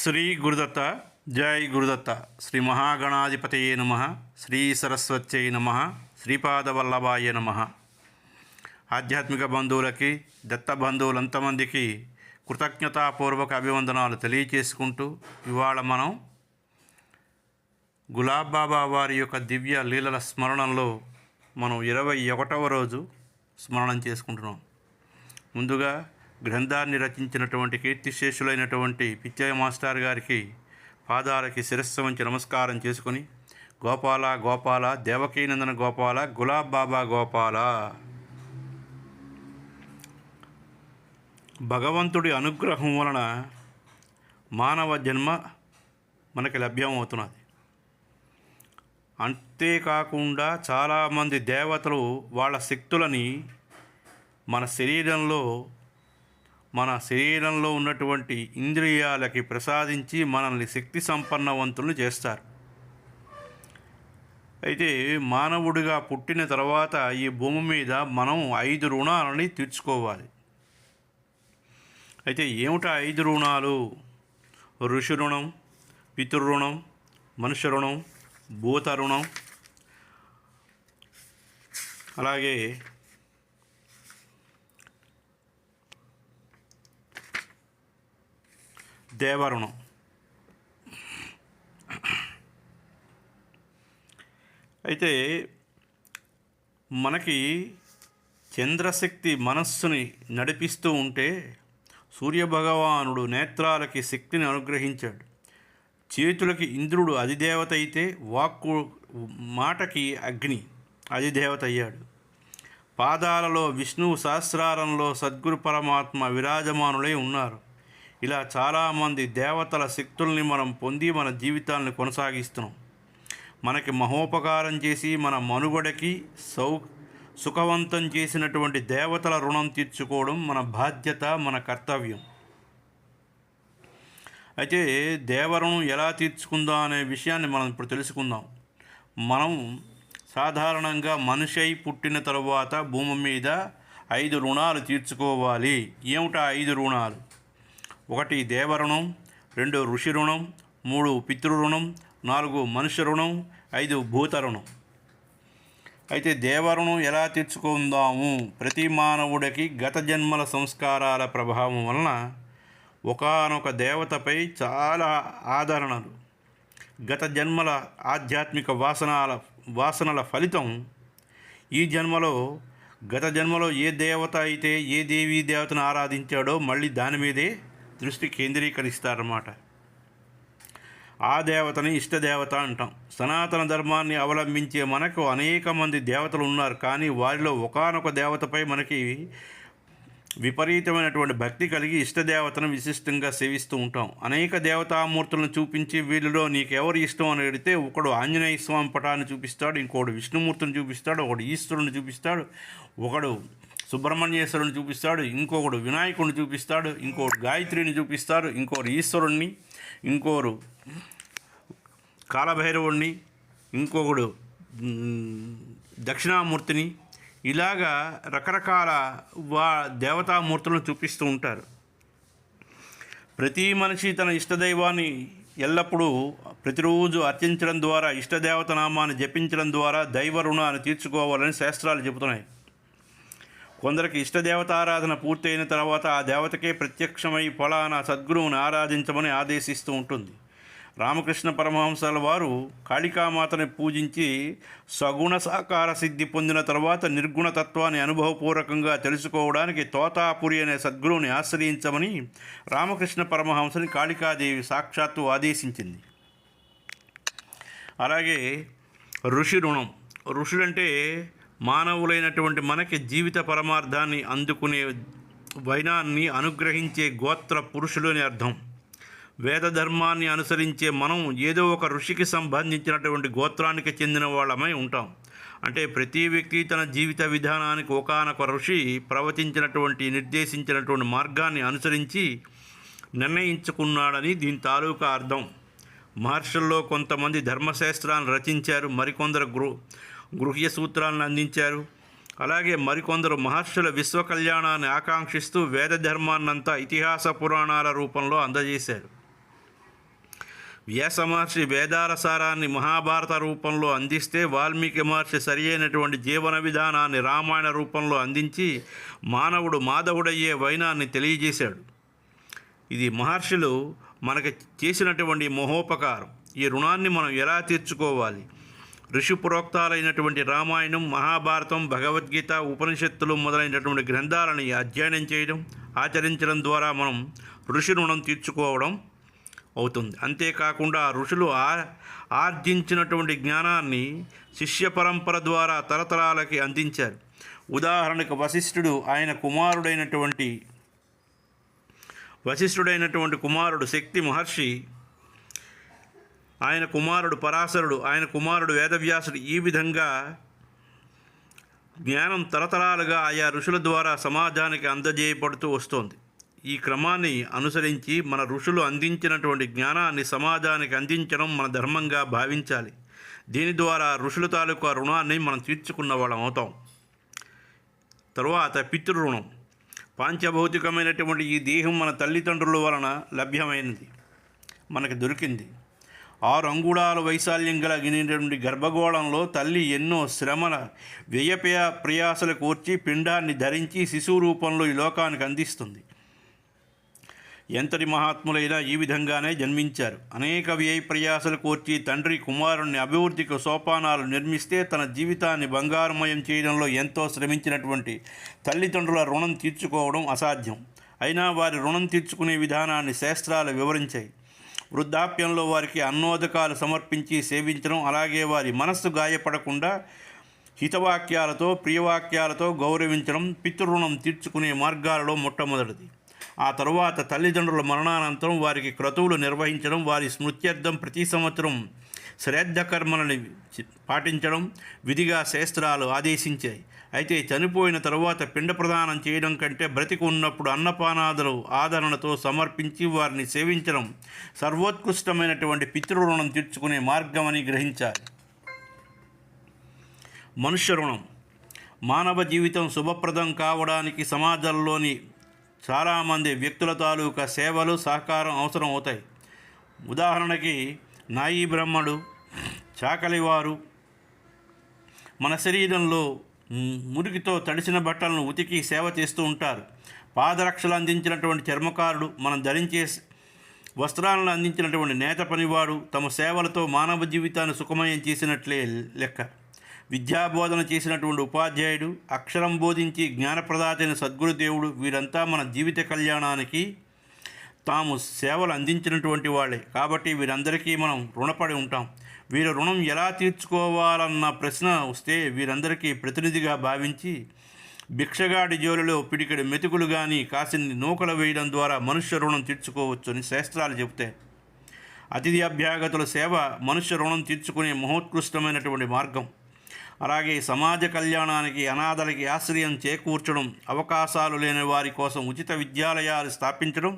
శ్రీ గురుదత్త జై గురుదత్త. శ్రీ మహాగణాధిపతయే నమ. శ్రీ సరస్వత్యై నమ. శ్రీపాదవల్లభాయ నమ. ఆధ్యాత్మిక బంధువులకి దత్త బంధువులంతమందికి కృతజ్ఞతాపూర్వక అభివందనాలు తెలియచేసుకుంటూ ఇవాళ మనం గులాబ్ బాబా వారి యొక్క దివ్య లీలల స్మరణంలో మనం ఇరవై ఒకటవ రోజు స్మరణం చేసుకుంటున్నాం. ముందుగా గ్రంథాన్ని రచించినటువంటి కీర్తిశేషులైనటువంటి పిచ్చయ్య మాస్టర్ గారికి పాదాలకి శిరస్సు వంచి నమస్కారం చేసుకుని గోపాల గోపాల దేవకీనందన గోపాల గులాబ్ బాబా గోపాల. భగవంతుడి అనుగ్రహం వలన మానవ జన్మ మనకి లభ్యమవుతున్నది. అంతేకాకుండా చాలామంది దేవతలు వాళ్ళ శక్తులని మన శరీరంలో మన శరీరంలో ఉన్నటువంటి ఇంద్రియాలకి ప్రసాదించి మనల్ని శక్తి సంపన్నవంతులను చేస్తారు. అయితే మానవుడిగా పుట్టిన తర్వాత ఈ భూమి మీద మనం ఐదు రుణాలని తీర్చుకోవాలి. అయితే ఏమిటా ఐదు రుణాలు? ఋషి రుణం పితృరుణం మనుష్య రుణం భూత రుణం. అలాగే దేవరుణం. అయితే మనకి చంద్రశక్తి మనస్సుని నడిపిస్తూ ఉంటే సూర్యభగవానుడు నేత్రాలకి శక్తిని అనుగ్రహించాడు. చేతులకి ఇంద్రుడు అధిదేవత అయితే వాక్కు మాటకి అగ్ని అధిదేవత అయ్యాడు. పాదాలలో విష్ణువు సహస్రారంలో సద్గురు పరమాత్మ విరాజమానులై ఉన్నారు. ఇలా చాలామంది దేవతల శక్తుల్ని మనం పొంది మన జీవితాలను కొనసాగిస్తున్నాం. మనకి మహోపకారం చేసి మన మనుగడకి సౌ సుఖవంతం చేసినటువంటి దేవతల రుణం తీర్చుకోవడం మన బాధ్యత మన కర్తవ్యం. అయితే దేవరుణం ఎలా తీర్చుకుందాం అనే విషయాన్ని మనం ఇప్పుడు తెలుసుకుందాం. మనం సాధారణంగా మనిషి అయి పుట్టిన తరువాత భూమి మీద ఐదు రుణాలు తీర్చుకోవాలి. ఏమిటా ఐదు రుణాలు? ఒకటి దేవరుణం రెండు ఋషి రుణం మూడు పితృరుణం నాలుగు మనుష్య రుణం ఐదు భూత రుణం. అయితే దేవరుణం ఎలా తీర్చుకుందాము? ప్రతి మానవుడికి గత జన్మల సంస్కారాల ప్రభావం వలన ఒకానొక దేవతపై చాలా ఆదరణలు. గత జన్మల ఆధ్యాత్మిక వాసనాల వాసనల ఫలితం ఈ జన్మలో గత జన్మలో ఏ దేవత అయితే ఏ దేవీ దేవతను ఆరాధించాడో మళ్ళీ దాని మీదే దృష్టి కేంద్రీకరిస్తారన్నమాట. ఆ దేవతని ఇష్టదేవత అంటాం. సనాతన ధర్మాన్ని అవలంబించే మనకు అనేక మంది దేవతలు ఉన్నారు. కానీ వారిలో ఒకానొక దేవతపై మనకి విపరీతమైనటువంటి భక్తి కలిగి ఇష్టదేవతను విశిష్టంగా సేవిస్తూ ఉంటాం. అనేక దేవతామూర్తులను చూపించి వీళ్ళలో నీకు ఎవరు ఇష్టం అని అడిగితే ఒకడు ఆంజనేయ స్వామి పటాన్ని చూపిస్తాడు ఇంకోడు విష్ణుమూర్తిని చూపిస్తాడు ఒకడు ఈశ్వరుని చూపిస్తాడు ఒకడు సుబ్రహ్మణ్యేశ్వరుని చూపిస్తాడు ఇంకొకడు వినాయకుడిని చూపిస్తాడు ఇంకోడు గాయత్రిని చూపిస్తాడు ఇంకోరు ఈశ్వరుణ్ణి ఇంకోరు కాలభైరవుణ్ణి ఇంకొకడు దక్షిణామూర్తిని ఇలాగా రకరకాల వా దేవతామూర్తులను చూపిస్తూ ఉంటారు. ప్రతి మనిషి తన ఇష్టదైవాన్ని ఎల్లప్పుడూ ప్రతిరోజు అర్చించడం ద్వారా ఇష్టదేవత నామాన్ని జపించడం ద్వారా దైవ రుణాన్ని తీర్చుకోవాలని శాస్త్రాలు చెబుతున్నాయి. కొందరికి ఇష్టదేవతారాధన పూర్తయిన తర్వాత ఆ దేవతకే ప్రత్యక్షమై ఫలానా సద్గురువుని ఆరాధించమని ఆదేశిస్తూ ఉంటుంది. రామకృష్ణ పరమహంసల వారు కాళికామాతని పూజించి సగుణ సాకార సిద్ధి పొందిన తర్వాత నిర్గుణ తత్వాన్ని అనుభవపూర్వకంగా తెలుసుకోవడానికి తోతాపురి అనే సద్గురువుని ఆశ్రయించమని రామకృష్ణ పరమహంసని కాళికాదేవి సాక్షాత్తు ఆదేశించింది. అలాగే ఋషి రుణం. ఋషులంటే మానవులైనటువంటి మనకి జీవిత పరమార్థాన్ని అందుకునే వైనాన్ని అనుగ్రహించే గోత్ర పురుషులు అని అర్థం. వేద ధర్మాన్ని అనుసరించే మనం ఏదో ఒక ఋషికి సంబంధించినటువంటి గోత్రానికి చెందిన వాళ్ళమై ఉంటాం. అంటే ప్రతి వ్యక్తి తన జీవిత విధానానికి ఒకానొక ఋషి ప్రవచించినటువంటి నిర్దేశించినటువంటి మార్గాన్ని అనుసరించి నిర్ణయించుకున్నాడని దీని తాలూకా అర్థం. మహర్షుల్లో కొంతమంది ధర్మశాస్త్రాన్ని రచించారు మరికొందరు గృ గృహ్య సూత్రాలను అందించారు. అలాగే మరికొందరు మహర్షుల విశ్వ కళ్యాణాన్ని ఆకాంక్షిస్తూ వేద ధర్మాన్నంతా ఇతిహాస పురాణాల రూపంలో అందజేశారు. వ్యాస మహర్షి వేదాల సారాన్ని మహాభారత రూపంలో అందిస్తే వాల్మీకి మహర్షి సరి అయినటువంటి జీవన విధానాన్ని రామాయణ రూపంలో అందించి మానవుడు మాధవుడయ్యే వైనాన్ని తెలియజేశాడు. ఇది మహర్షులు మనకి చేసినటువంటి మహోపకారం. ఈ రుణాన్ని మనం ఎలా తీర్చుకోవాలి? ఋషిపురోక్తాలైనటువంటి రామాయణం మహాభారతం భగవద్గీత ఉపనిషత్తులు మొదలైనటువంటి గ్రంథాలని అధ్యయనం చేయడం ఆచరించడం ద్వారా మనం ఋషి రుణం తీర్చుకోవడం అవుతుంది. అంతేకాకుండా ఋషులు ఆ ఆర్జించినటువంటి జ్ఞానాన్ని శిష్య పరంపర ద్వారా తరతరాలకి అందించారు. ఉదాహరణకు వశిష్ఠుడు ఆయన కుమారుడైనటువంటి వశిష్ఠుడైనటువంటి కుమారుడు శక్తి మహర్షి ఆయన కుమారుడు పరాశరుడు ఆయన కుమారుడు వేదవ్యాసుడు ఈ విధంగా జ్ఞానం తరతరాలుగా ఆయా ఋషుల ద్వారా సమాజానికి అందజేయబడుతూ వస్తోంది. ఈ క్రమాన్ని అనుసరించి మన ఋషులు అందించినటువంటి జ్ఞానాన్ని సమాజానికి అందించడం మన ధర్మంగా భావించాలి. దీని ద్వారా ఋషుల తాలూకా రుణాన్ని మనం తీర్చుకున్న వాళ్ళం అవుతాం. తరువాత పితృరుణం. పాంచభౌతికమైనటువంటి ఈ దేహం మన తల్లిదండ్రుల వలన లభ్యమైనది. మనకి దొరికింది. ఆరు అంగుళాల వైశాల్యం కలిగినటువంటి గర్భగోళంలో తల్లి ఎన్నో శ్రమల వ్యయపయ ప్రయాసలు కోర్చి పిండాన్ని ధరించి శిశువు రూపంలో ఈ లోకానికి అందిస్తుంది. ఎంతటి మహాత్ములైనా ఈ విధంగానే జన్మించారు. అనేక వ్యయ ప్రయాసలు కోర్చి తండ్రి కుమారుణ్ణి అభివృద్ధికి సోపానాలు నిర్మిస్తే తన జీవితాన్ని బంగారుమయం చేయడంలో ఎంతో శ్రమించినటువంటి తల్లిదండ్రుల రుణం తీర్చుకోవడం అసాధ్యం. అయినా వారి రుణం తీర్చుకునే విధానాన్ని శాస్త్రాలు వివరించాయి. వృద్ధాప్యంలో వారికి అన్నోదకాలు సమర్పించి సేవించడం అలాగే వారి మనస్సు గాయపడకుండా హితవాక్యాలతో ప్రియవాక్యాలతో గౌరవించడం పితృరుణం తీర్చుకునే మార్గాలలో మొట్టమొదటిది. ఆ తరువాత తల్లిదండ్రుల మరణానంతరం వారికి క్రతువులు నిర్వహించడం వారి స్మృత్యర్థం ప్రతి సంవత్సరం శ్రాద్ధ కర్మలను పాటించడం విధిగా శాస్త్రాలు ఆదేశించాయి. అయితే చనిపోయిన తరువాత పిండ ప్రదానం చేయడం కంటే బ్రతికి ఉన్నప్పుడు అన్నపానాదులు ఆదరణతో సమర్పించి వారిని సేవించడం సర్వోత్కృష్టమైనటువంటి పితృరుణం తీర్చుకునే మార్గమని గ్రహించాలి. మనుష్య రుణం. మానవ జీవితం శుభప్రదం కావడానికి సమాజంలోని చాలామంది వ్యక్తుల తాలూకా సేవలు సహకారం అవసరం అవుతాయి. ఉదాహరణకి నాయి బ్రహ్మడు చాకలివారు మన శరీరంలో మురికితో తడిసిన బట్టలను ఉతికి సేవ చేస్తూ ఉంటారు. పాదరక్షలు అందించినటువంటి చర్మకారుడు మనం ధరించే వస్త్రాలను అందించినటువంటి నేత పనివాడు తమ సేవలతో మానవ జీవితాన్ని సుఖమయం చేసినట్లే లెక్క. విద్యాబోధన చేసినటువంటి ఉపాధ్యాయుడు అక్షరం బోధించి జ్ఞానప్రదాతైన సద్గురుదేవుడు వీరంతా మన జీవిత కళ్యాణానికి తాము సేవలు అందించినటువంటి వాళ్ళే కాబట్టి వీరందరికీ మనం రుణపడి ఉంటాం. వీరు రుణం ఎలా తీర్చుకోవాలన్న ప్రశ్న వస్తే వీరందరికీ ప్రతినిధిగా భావించి భిక్షగాడి జోలిలో పిడికెడు మెతుకులు కానీ కాసిన్ని నూకలు వేయడం ద్వారా మనుష్య రుణం తీర్చుకోవచ్చని శాస్త్రాలు చెబుతాయి అతిథి అభ్యాగతుల సేవ మనుష్య రుణం తీర్చుకునే మహోత్కృష్టమైనటువంటి మార్గం. అలాగే సమాజ కళ్యాణానికి అనాథలకి ఆశ్రయం చేకూర్చడం అవకాశాలు లేని వారి కోసం ఉచిత విద్యాలయాలు స్థాపించడం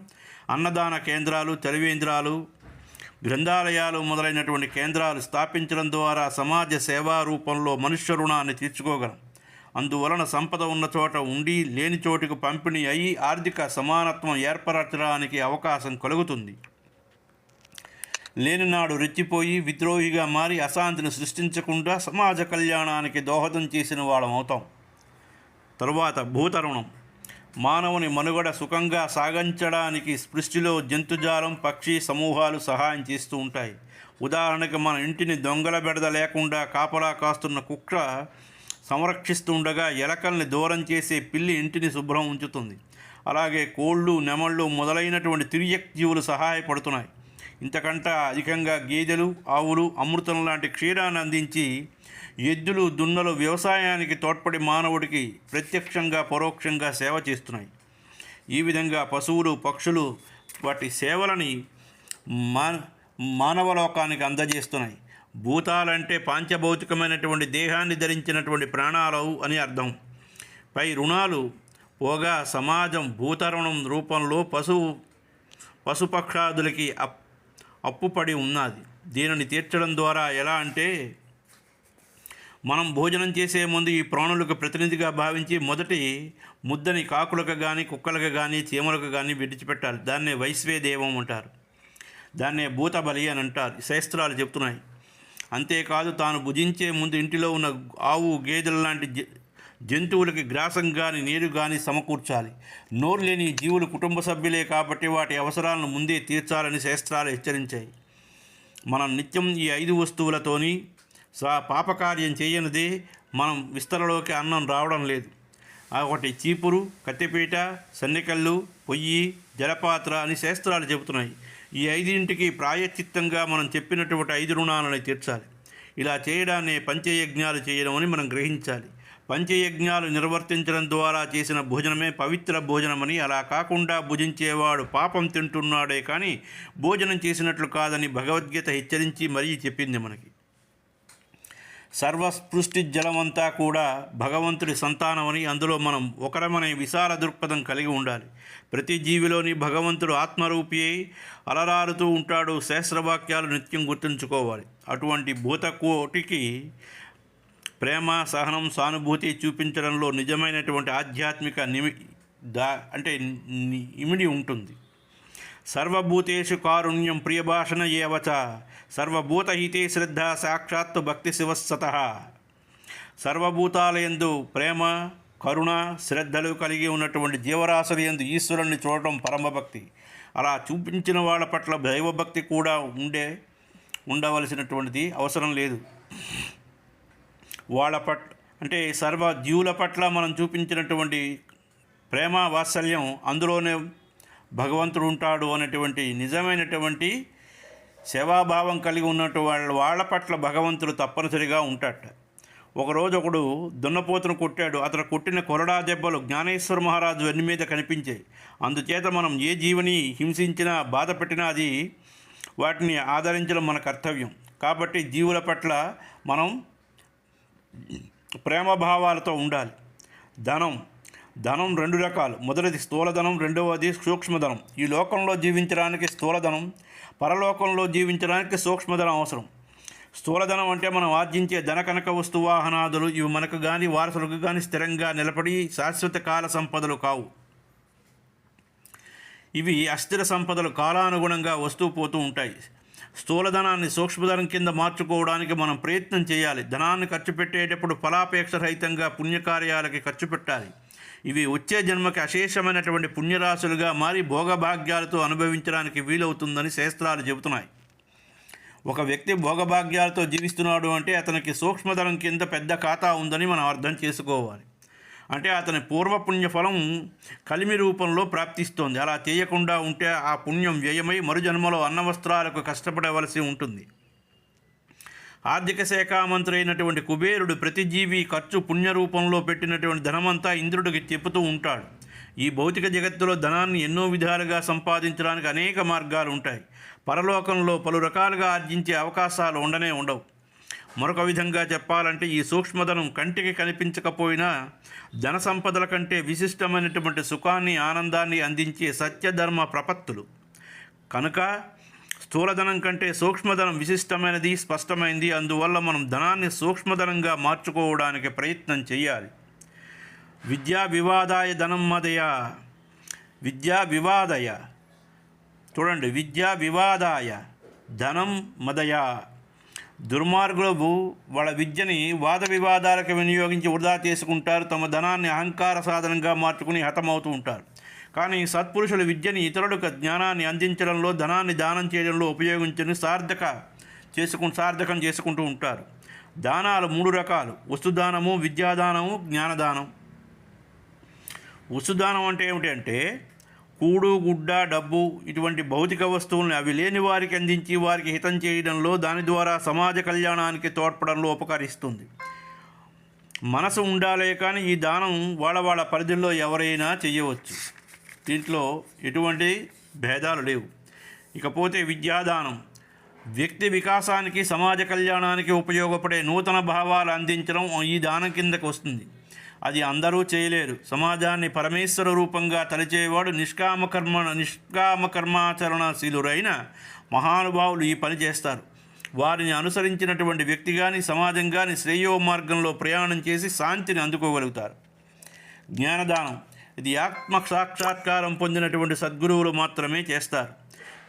అన్నదాన కేంద్రాలు తెలివేంద్రాలు గ్రంథాలయాలు మొదలైనటువంటి కేంద్రాలు స్థాపించడం ద్వారా సమాజ సేవా రూపంలో మనుష్య రుణాన్ని తీర్చుకోగలం. అందువలన సంపద ఉన్న చోట ఉండి లేని చోటుకు పంపిణీ అయి ఆర్థిక సమానత్వం ఏర్పరచడానికి అవకాశం కలుగుతుంది. లేనినాడు రెచ్చిపోయి విద్రోహిగా మారి అశాంతిని సృష్టించకుండా సమాజ కళ్యాణానికి దోహదం చేసిన వాళ్ళం అవుతాం. తరువాత భూతరుణం. మానవుని మనుగడ సుఖంగా సాగించడానికి సృష్టిలో జంతుజాలం పక్షి సమూహాలు సహాయం చేస్తూ ఉంటాయి. ఉదాహరణకు మన ఇంటిని దొంగల బెడద లేకుండా కాపలా కాస్తున్న కుక్క సంరక్షిస్తుండగా ఎలకల్ని దూరం చేసే పిల్లి ఇంటిని శుభ్రం ఉంచుతుంది. అలాగే కోళ్ళు నెమళ్ళు మొదలైనటువంటి తిరియక్ జీవులు సహాయపడుతున్నాయి. ఇంతకంట అధికంగా గేదెలు ఆవులు అమృతం లాంటి క్షీరాన్ని అందించి ఎద్దులు దున్నలు వ్యవసాయానికి తోడ్పడి మానవుడికి ప్రత్యక్షంగా పరోక్షంగా సేవ చేస్తున్నాయి. ఈ విధంగా పశువులు పక్షులు వాటి సేవలని మా మానవలోకానికి అందజేస్తున్నాయి. భూతాలంటే పాంచభౌతికమైనటువంటి దేహాన్ని ధరించినటువంటి ప్రాణాలు అని అర్థం. పై రుణాలు పోగా సమాజం భూతరుణం రూపంలో పశువు పశుపక్షాదులకి అప్ అప్పుపడి ఉన్నది. దీనిని తీర్చడం ద్వారా ఎలా అంటే మనం భోజనం చేసే ముందు ఈ ప్రాణులకు ప్రతినిధిగా భావించి మొదటి ముద్దని కాకులకు కానీ కుక్కలకు కానీ చీమలకు కానీ విడిచిపెట్టాలి. దాన్నే వైశ్వేదేవం అంటారు. దాన్నే భూతబలి అని అంటారు. శాస్త్రాలు చెప్తున్నాయి. అంతేకాదు తాను భుజించే ముందు ఇంటిలో ఉన్న ఆవు గేదెల లాంటి జ- జంతువులకి గ్రాసం కానీ నీరు కానీ సమకూర్చాలి. నోరు లేని జీవులు కుటుంబ సభ్యులే కాబట్టి వాటి అవసరాలను ముందే తీర్చాలని శాస్త్రాలు హెచ్చరించాయి. మనం నిత్యం ఈ ఐదు వస్తువులతోని సా పాపకార్యం చేయనిదే మనం విస్తరలోకి అన్నం రావడం లేదు. ఆ ఒకటి చీపురు కత్తిపీట సన్నికల్లు పొయ్యి జలపాత్ర అని శాస్త్రాలు చెబుతున్నాయి. ఈ ఐదింటికి ప్రాయశ్చిత్తంగా మనం చెప్పినటువంటి ఐదు రుణాలను తీర్చాలి. ఇలా చేయడాన్ని పంచయజ్ఞాలు చేయడం అని మనం గ్రహించాలి. పంచయజ్ఞాలు నిర్వర్తించడం ద్వారా చేసిన భోజనమే పవిత్ర భోజనమని అలా కాకుండా భుజించేవాడు పాపం తింటున్నాడే కానీ భోజనం చేసినట్లు కాదని భగవద్గీత హెచ్చరించి మరీ చెప్పింది మనకి. సర్వస్పృష్టి జలమంతా కూడా భగవంతుడి సంతానమని అందులో మనం ఒకరమనే విశాల దృక్పథం కలిగి ఉండాలి. ప్రతి జీవిలోని భగవంతుడు ఆత్మరూపి అయి అలరారుతూ ఉంటాడు శాస్త్రవాక్యాలు నిత్యం గుర్తుంచుకోవాలి. అటువంటి భూతకోటికి ప్రేమ సహనం సానుభూతి చూపించడంలో నిజమైనటువంటి ఆధ్యాత్మిక నిమి దా అంటే ఇమిడి ఉంటుంది. సర్వభూతేషు కారుణ్యం ప్రియభాషణ ఏవచ? సర్వభూతహితే శ్రద్ధ సాక్షాత్తు భక్తి శివస్సత. సర్వభూతాలయందు ప్రేమ కరుణ శ్రద్ధలు కలిగి ఉన్నటువంటి జీవరాశులు యందు ఈశ్వరుణ్ణి చూడటం పరమభక్తి. అలా చూపించిన వాళ్ళ పట్ల దైవభక్తి కూడా ఉండే ఉండవలసినటువంటిది అవసరం లేదు. వాళ్ళ పట్ల అంటే సర్వ జీవుల పట్ల మనం చూపించినటువంటి ప్రేమ వాత్సల్యం అందులోనే భగవంతుడు ఉంటాడు అనేటువంటి నిజమైనటువంటి సేవాభావం కలిగి ఉన్నట్టు వాళ్ళ వాళ్ళ పట్ల భగవంతుడు తప్పనిసరిగా ఉంటాడు ఒకరోజు ఒకడు దున్నపోతును కొట్టాడు. అతను కొట్టిన కొరడా దెబ్బలు జ్ఞానేశ్వర మహారాజు వెన్ను మీద కనిపించాయి. అందుచేత మనం ఏ జీవిని హింసించినా బాధ పెట్టినా అది వాటిని ఆదరించడం మన కర్తవ్యం. కాబట్టి జీవుల పట్ల మనం ప్రేమభావాలతో ఉండాలి. ధనం ధనం రెండు రకాలు. మొదటిది స్థూలధనం రెండవది సూక్ష్మధనం. ఈ లోకంలో జీవించడానికి స్థూలధనం పరలోకంలో జీవించడానికి సూక్ష్మధనం అవసరం. స్థూలధనం అంటే మనం ఆర్జించే ధన కనక వస్తు వాహనాదులు. ఇవి మనకు కానీ వారసులకు కానీ స్థిరంగా నిలబడి శాశ్వత కాల సంపదలు కావు. ఇవి అస్థిర సంపదలు కాలానుగుణంగా వస్తూ పోతూ ఉంటాయి. స్థూలధనాన్ని సూక్ష్మధనం కింద మార్చుకోవడానికి మనం ప్రయత్నం చేయాలి. ధనాన్ని ఖర్చు పెట్టేటప్పుడు ఫలాపేక్ష రహితంగా పుణ్యకార్యాలకి ఖర్చు పెట్టాలి. ఇవి వచ్చే జన్మకి అశేషమైనటువంటి పుణ్యరాశులుగా మారి భోగభాగ్యాలతో అనుభవించడానికి వీలవుతుందని శాస్త్రాలు చెబుతున్నాయి. ఒక వ్యక్తి భోగభాగ్యాలతో జీవిస్తున్నాడు అంటే అతనికి సూక్ష్మధనం కింద పెద్ద ఖాతా ఉందని మనం అర్థం చేసుకోవాలి. అంటే అతని పూర్వపుణ్య ఫలం కలిమి రూపంలో ప్రాప్తిస్తోంది. అలా చేయకుండా ఉంటే ఆ పుణ్యం వ్యయమై మరుజన్మలో అన్నవస్త్రాలకు కష్టపడవలసి ఉంటుంది. ఆర్థిక శాఖ మంత్రి అయినటువంటి కుబేరుడు ప్రతి జీవి ఖర్చు పుణ్య రూపంలో పెట్టినటువంటి ధనమంతా ఇంద్రుడికి చెప్పుతూ ఉంటాడు. ఈ భౌతిక జగత్తులో ధనాన్ని ఎన్నో విధాలుగా సంపాదించడానికి అనేక మార్గాలు ఉంటాయి. పరలోకంలో పలు రకాలుగా ఆర్జించే అవకాశాలు ఉండనే ఉండవు. మరొక విధంగా చెప్పాలంటే ఈ సూక్ష్మధనం కంటికి కనిపించకపోయినా ధన సంపదల కంటే విశిష్టమైనటువంటి సుఖాన్ని ఆనందాన్ని అందించే సత్యధర్మ ప్రపత్తులు. కనుక స్థూలధనం కంటే సూక్ష్మధనం విశిష్టమైనది స్పష్టమైంది. అందువల్ల మనం ధనాన్ని సూక్ష్మధనంగా మార్చుకోవడానికి ప్రయత్నం చేయాలి. విద్యా వివాదాయ ధనం మదయ విద్యా వివాదయ. చూడండి విద్యా వివాదాయ ధనం మదయ. దుర్మార్గులు వాళ్ళ విద్యని వాద వివాదాలకు వినియోగించి వృధా చేసుకుంటారు. తమ ధనాన్ని అహంకార సాధనంగా మార్చుకుని హతమవుతూ ఉంటారు. కానీ సత్పురుషుల విద్యని ఇతరులకు జ్ఞానాన్ని అందించడంలో ధనాన్ని దానం చేయడంలో ఉపయోగించని సార్థక చేసుకు సార్థకం చేసుకుంటూ ఉంటారు. దానాలు మూడు రకాలు. వస్తుదానము విద్యాదానము జ్ఞానదానం. వస్తుదానం అంటే ఏమిటంటే కూడు గుడ్డ డబ్బు ఇటువంటి భౌతిక వస్తువులను అవి లేని వారికి అందించి వారికి హితం చేయడంలో దాని ద్వారా సమాజ కళ్యాణానికి తోడ్పడంలో ఉపకరిస్తుంది. మనసు ఉండాలే కానీ ఈ దానం వాళ్ళ వాళ్ళ పరిధిలో ఎవరైనా చేయవచ్చు. దీంట్లో ఎటువంటి భేదాలు లేవు. ఇకపోతే విద్యాదానం వ్యక్తి వికాసానికి సమాజ కళ్యాణానికి ఉపయోగపడే నూతన భావాలు అందించడం ఈ దానం కిందకు వస్తుంది. అది అందరూ చేయలేరు. సమాజాన్ని పరమేశ్వర రూపంగా తలచేవాడు నిష్కామకర్మ నిష్కామకర్మాచరణశీలురైన మహానుభావులు ఈ పని చేస్తారు. వారిని అనుసరించినటువంటి వ్యక్తి కానీ సమాజం కానీ శ్రేయో మార్గంలో ప్రయాణం చేసి శాంతిని అందుకోగలుగుతారు. జ్ఞానదానం ఇది ఆత్మ సాక్షాత్కారం పొందినటువంటి సద్గురువులు మాత్రమే చేస్తారు.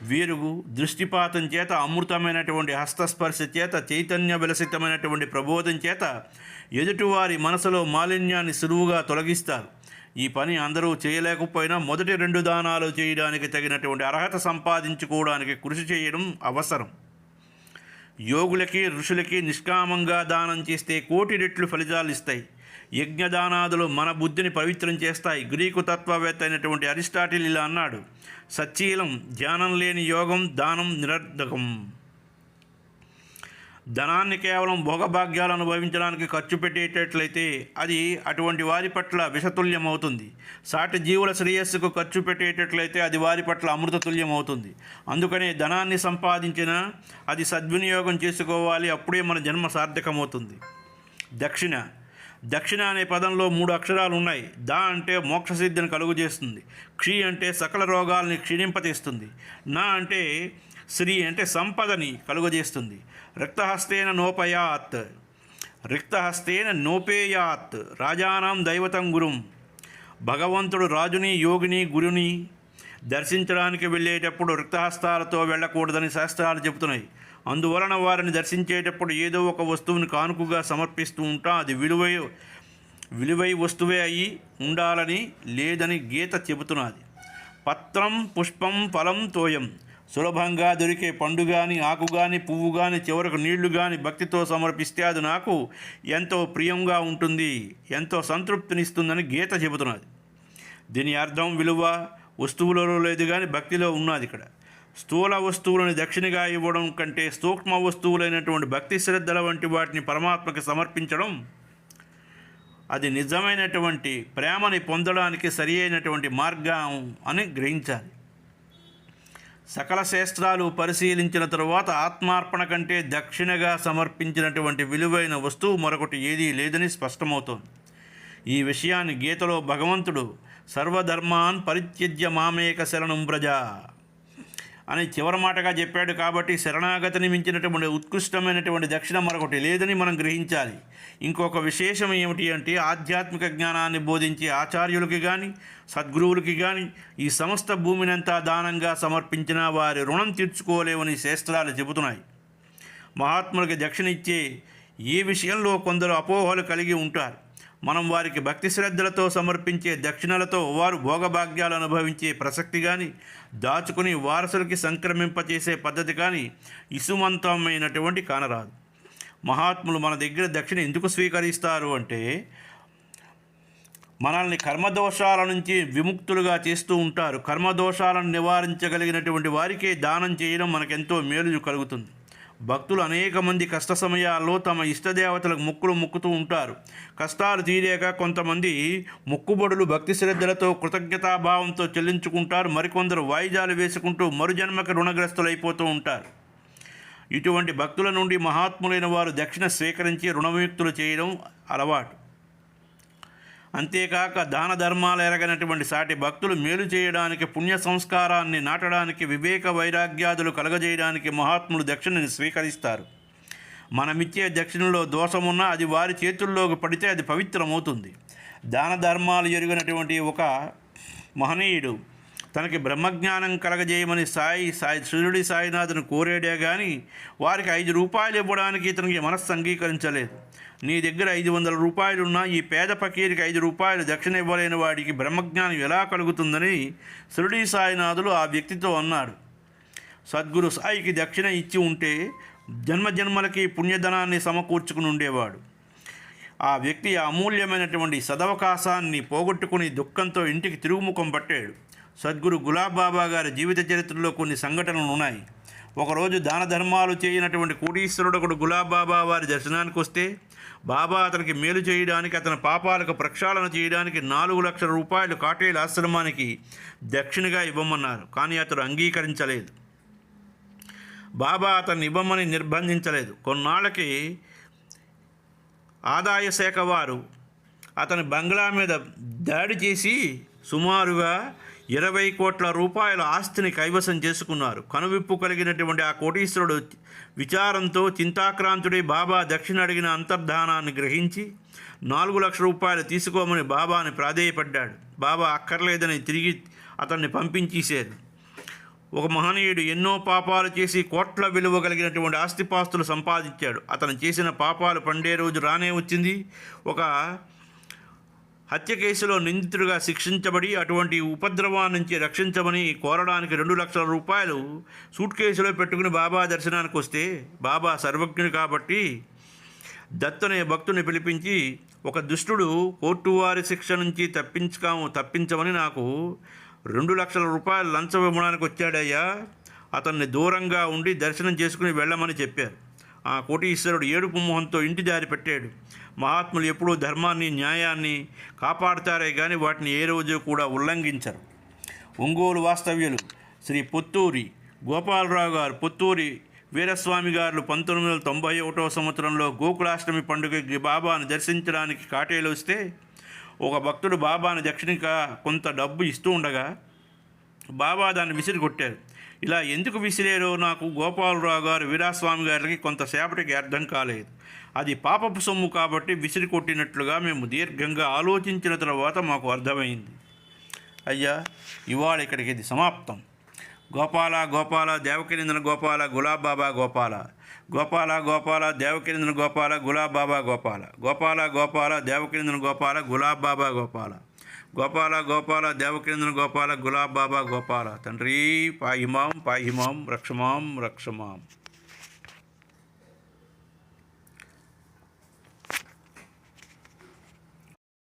వీరు దృష్టిపాతం చేత అమృతమైనటువంటి హస్తస్పర్శ చేత చైతన్య విలసితమైనటువంటి ప్రబోధం చేత ఎదుటివారి మనసులో మాలిన్యాన్ని సులువుగా తొలగిస్తారు. ఈ పని అందరూ చేయలేకపోయినా మొదటి రెండు దానాలు చేయడానికి తగినటువంటి అర్హత సంపాదించుకోవడానికి కృషి చేయడం అవసరం. యోగులకి ఋషులకి నిష్కామంగా దానం చేస్తే కోటి రెట్లు ఫలితాలు ఇస్తాయి. యజ్ఞదానాదులు మన బుద్ధిని పవిత్రం చేస్తాయి. గ్రీకు తత్వవేత్త అయినటువంటి అరిస్టాటిల్ ఇలా అన్నాడు. సచ్చీలం ధ్యానం లేని యోగం దానం నిరర్ధకం. ధనాన్ని కేవలం భోగభాగ్యాలు అనుభవించడానికి ఖర్చు పెట్టేటట్లయితే అది అటువంటి వారి పట్ల విషతుల్యం అవుతుంది సాటి జీవుల శ్రేయస్సుకు ఖర్చు పెట్టేటట్లయితే అది వారి పట్ల అమృతతుల్యం అవుతుంది అందుకనే ధనాన్ని సంపాదించిన అది సద్వినియోగం చేసుకోవాలి అప్పుడే మన జన్మ సార్థకమవుతుంది. దక్షిణ దక్షిణ అనే పదంలో మూడు అక్షరాలు ఉన్నాయి దా అంటే మోక్షసిద్ధిని కలుగు చేస్తుంది క్షి అంటే సకల రోగాల్ని క్షీణింపతీస్తుంది నా అంటే శ్రీ అంటే సంపదని కలుగజేస్తుంది. రక్తహస్తేన నోపయాత్. రిక్తహస్తేన నోపేయాత్. రాజానాం దైవతం గురుం. భగవంతుడు రాజుని యోగిని గురుని దర్శించడానికి వెళ్ళేటప్పుడు రిక్తహస్తాలతో వెళ్ళకూడదని శాస్త్రాలు చెబుతున్నాయి. అందువలన వారిని దర్శించేటప్పుడు ఏదో ఒక వస్తువుని కానుకగా సమర్పిస్తూ ఉంటాం. అది విలువై విలువై వస్తువే అయి ఉండాలని లేదని గీత చెబుతున్నది. పత్రం పుష్పం ఫలం తోయం సులభంగా దొరికే పండు కానీ ఆకు కానీ పువ్వు కానీ చివరకు నీళ్ళు కానీ భక్తితో సమర్పిస్తే అది నాకు ఎంతో ప్రియంగా ఉంటుంది ఎంతో సంతృప్తినిస్తుందని గీత చెబుతున్నది. దీని అర్థం విలువ వస్తువులలో లేదు కానీ భక్తిలో ఉన్నది ఇక్కడ. స్థూల వస్తువులను దక్షిణగా ఇవ్వడం కంటే సూక్ష్మ వస్తువులైనటువంటి భక్తి శ్రద్ధల వంటి వాటిని పరమాత్మకి సమర్పించడం అది నిజమైనటువంటి ప్రేమని పొందడానికి సరి అయినటువంటి మార్గం అని గ్రహించాలి. సకల శాస్త్రాలు పరిశీలించిన తరువాత ఆత్మార్పణ కంటే దక్షిణగా సమర్పించినటువంటి విలువైన వస్తువు మరొకటి ఏదీ లేదని స్పష్టమవుతోంది. ఈ విషయాన్ని గీతలో భగవంతుడు సర్వధర్మాన్ పరిత్యజ్య మామేక శరణం ప్రజా అని చివరి మాటగా చెప్పాడు కాబట్టి శరణాగతిని మించినటువంటి ఉత్కృష్టమైనటువంటి దక్షిణ మరొకటి లేదని మనం గ్రహించాలి. ఇంకొక విశేషం ఏమిటి అంటే ఆధ్యాత్మిక జ్ఞానాన్ని బోధించే ఆచార్యులకి కానీ సద్గురువులకి కానీ ఈ సమస్త భూమినంతా దానంగా సమర్పించిన వారి రుణం తీర్చుకోలేవని శాస్త్రాలు చెబుతున్నాయి. మహాత్ములకి దక్షిణ ఇచ్చే ఏ విషయంలో కొందరు అపోహలు కలిగి ఉంటారు. మనం వారికి భక్తి శ్రద్ధలతో సమర్పించే దక్షిణలతో వారు భోగభాగ్యాలు అనుభవించే ప్రసక్తి కానీ దాచుకుని వారసులకి సంక్రమింపచేసే పద్ధతి కానీ ఇసుమంతమైనటువంటి కానరాదు. మహాత్ములు మన దగ్గర దక్షిణ ఎందుకు స్వీకరిస్తారు అంటే మనల్ని కర్మదోషాల నుంచి విముక్తులుగా చేస్తూ ఉంటారు. కర్మదోషాలను నివారించగలిగినటువంటి వారికే దానం చేయడం మనకెంతో మేలు కలుగుతుంది. భక్తులు అనేక మంది కష్ట సమయాల్లో తమ ఇష్టదేవతలకు మొక్కులు మొక్కుతూ ఉంటారు. కష్టాలు తీరాక కొంతమంది ముక్కుబడులు భక్తి శ్రద్ధలతో కృతజ్ఞతాభావంతో చెల్లించుకుంటారు. మరికొందరు వాయిదాలు వేసుకుంటూ మరుజన్మకి రుణగ్రస్తులైపోతూ ఉంటారు. ఇటువంటి భక్తుల నుండి మహాత్ములైన వారు దక్షిణ స్వీకరించి రుణవిముక్తులు చేయడం అలవాటు. అంతేకాక దాన ధర్మాలు ఎరగనటువంటి సాటి భక్తులు మేలు చేయడానికి పుణ్య సంస్కారాన్ని నాటడానికి వివేక వైరాగ్యాదులు కలగజేయడానికి మహాత్ములు దక్షిణని స్వీకరిస్తారు. మనమిచ్చే దక్షిణలో దోషమున్నా అది వారి చేతుల్లోకి పడితే అది పవిత్రమవుతుంది. దాన ధర్మాలు ఎరిగినటువంటి ఒక మహనీయుడు తనకి బ్రహ్మజ్ఞానం కలగజేయమని సాయి సాయి సూర్యుడి సాయినాథుని కోరాడే కానీ వారికి ఐదు రూపాయలు ఇవ్వడానికి ఇతనికి మనస్సు అంగీకరించలేదు. నీ దగ్గర ఐదు వందల రూపాయలున్నా ఈ పేద పకీరికి ఐదు రూపాయలు దక్షిణ ఇవ్వలేని వాడికి బ్రహ్మజ్ఞానం ఎలా కలుగుతుందని షిరిడి సాయినాథులు ఆ వ్యక్తితో అన్నాడు సద్గురు సాయికి దక్షిణ ఇచ్చి ఉంటే జన్మ జన్మలకి పుణ్యధనాన్ని సమకూర్చుకుని ఉండేవాడు. ఆ వ్యక్తి ఆ అమూల్యమైనటువంటి సదవకాశాన్ని పోగొట్టుకుని దుఃఖంతో ఇంటికి తిరుగుముఖం పట్టాడు. సద్గురు గులాబ్ బాబా గారి జీవిత చరిత్రలో కొన్ని సంఘటనలు ఉన్నాయి. ఒకరోజు దాన ధర్మాలు చేయనటువంటి కోటీశ్వరుడు ఒకడు గులాబ్ బాబా వారి దర్శనానికి వస్తే బాబా అతనికి మేలు చేయడానికి అతని పాపాలకు ప్రక్షాళన చేయడానికి నాలుగు లక్షల రూపాయలు కాటేల ఆశ్రమానికి దక్షిణగా ఇవ్వమన్నారు. కానీ అతడు అంగీకరించలేదు. బాబా అతన్ని ఇవ్వమని నిర్బంధించలేదు. కొన్నాళ్ళకి ఆదాయ శాఖ వారు అతని బంగ్లా మీద దాడి చేసి సుమారుగా ఇరవై కోట్ల రూపాయల ఆస్తిని కైవసం చేసుకున్నారు. కనువిప్పు కలిగినటువంటి ఆ కోటీశ్వరుడు విచారంతో చింతాక్రాంతుడై బాబా దక్షిణ అడిగిన అంతర్ధానాన్ని గ్రహించి నాలుగు లక్షల రూపాయలు తీసుకోమని బాబాని ప్రాధేయపడ్డాడు. బాబా అక్కర్లేదని తిరిగి అతన్ని పంపించేశారు. ఒక మహనీయుడు ఎన్నో పాపాలు చేసి కోట్ల విలువ కలిగినటువంటి ఆస్తిపాస్తులు సంపాదించాడు. అతను చేసిన పాపాలు పండే రోజు రానే వచ్చింది. ఒక హత్య కేసులో నిందితుడిగా శిక్షించబడి అటువంటి ఉపద్రవం నుంచి రక్షించమని కోరడానికి రెండు లక్షల రూపాయలు సూట్ కేసులో పెట్టుకుని బాబా దర్శనానికి వస్తే బాబా సర్వజ్ఞుడు కాబట్టి దత్తనే భక్తుని పిలిపించి ఒక దుష్టుడు కోర్టు వారి శిక్ష నుంచి తప్పించుకాము తప్పించమని నాకు రెండు లక్షల రూపాయలు లంచం ఇవ్వడానికి వచ్చాడయ్యా. అతన్ని దూరంగా ఉండి దర్శనం చేసుకుని వెళ్ళమని చెప్పారు. ఆ కోటీశ్వరుడు ఏడుపు మొహంతో ఇంటి దారి పెట్టాడు. మహాత్ములు ఎప్పుడూ ధర్మాన్ని న్యాయాన్ని కాపాడతారే కానీ వాటిని ఏ రోజు కూడా ఉల్లంఘించరు. ఒంగోలు వాస్తవ్యులు శ్రీ పుత్తూరి గోపాలరావు గారు పుత్తూరి వీరస్వామి గారు పంతొమ్మిది వందల తొంభై ఒకటవ సంవత్సరంలో గోకులాష్టమి పండుగకి బాబాను దర్శించడానికి కాటేలు వస్తే ఒక భక్తుడు బాబాను దక్షిణగా కొంత డబ్బు ఇస్తూ ఉండగా బాబా దాన్ని విసిరి కొట్టారు ఇలా ఎందుకు విసిరేరో నాకు గోపాలరావు గారు వీరాస్వామి గారికి కొంతసేపటికి అర్థం కాలేదు. అది పాపపు సొమ్ము కాబట్టి విసిరి కొట్టినట్లుగా మేము దీర్ఘంగా ఆలోచించిన తర్వాత మాకు అర్థమైంది. అయ్యా ఇవాళ ఇక్కడికి ఇది సమాప్తం. గోపాల గోపాల దేవకిరిందన గోపాల గులాబ్ బాబా గోపాల. గోపాల గోపాల దేవకిరిందన గోపాల గులాబ్ బాబా గోపాల. గోపాల గోపాల దేవకిరిందన గోపాల గులాబ్ బాబా గోపాల. గోపాల గోపాల దేవకేంద్ర గోపాల గులాబ్ బాబా గోపాల. తండ్రి పాయిమాం పాయిమాం రక్షమాం రక్షమాం.